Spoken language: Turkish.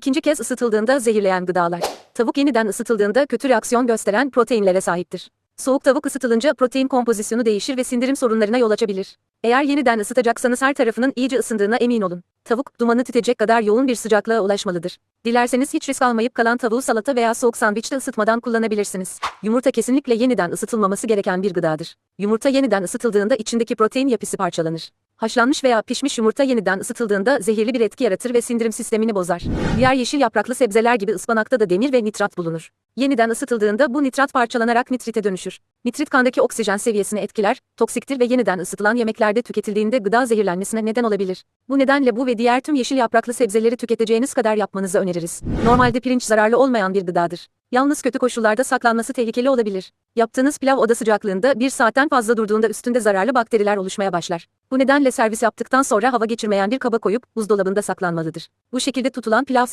İkinci kez ısıtıldığında zehirleyen gıdalar. Tavuk yeniden ısıtıldığında kötü reaksiyon gösteren proteinlere sahiptir. Soğuk tavuk ısıtılınca protein kompozisyonu değişir ve sindirim sorunlarına yol açabilir. Eğer yeniden ısıtacaksanız her tarafının iyice ısındığına emin olun. Tavuk, dumanı titecek kadar yoğun bir sıcaklığa ulaşmalıdır. Dilerseniz hiç risk almayıp kalan tavuğu salata veya soğuk sandviçte ısıtmadan kullanabilirsiniz. Yumurta kesinlikle yeniden ısıtılmaması gereken bir gıdadır. Yumurta yeniden ısıtıldığında içindeki protein yapısı parçalanır. Haşlanmış veya pişmiş yumurta yeniden ısıtıldığında zehirli bir etki yaratır ve sindirim sistemini bozar. Diğer yeşil yapraklı sebzeler gibi ıspanakta da demir ve nitrat bulunur. Yeniden ısıtıldığında bu nitrat parçalanarak nitrite dönüşür. Nitrit kandaki oksijen seviyesini etkiler, toksiktir ve yeniden ısıtılan yemeklerde tüketildiğinde gıda zehirlenmesine neden olabilir. Bu nedenle bu ve diğer tüm yeşil yapraklı sebzeleri tüketeceğiniz kadar yapmanızı öneririz. Normalde pirinç zararlı olmayan bir gıdadır. Yalnız kötü koşullarda saklanması tehlikeli olabilir. Yaptığınız pilav oda sıcaklığında bir saatten fazla durduğunda üstünde zararlı bakteriler oluşmaya başlar. Bu nedenle servis yaptıktan sonra hava geçirmeyen bir kaba koyup buzdolabında saklanmalıdır. Bu şekilde tutulan pilav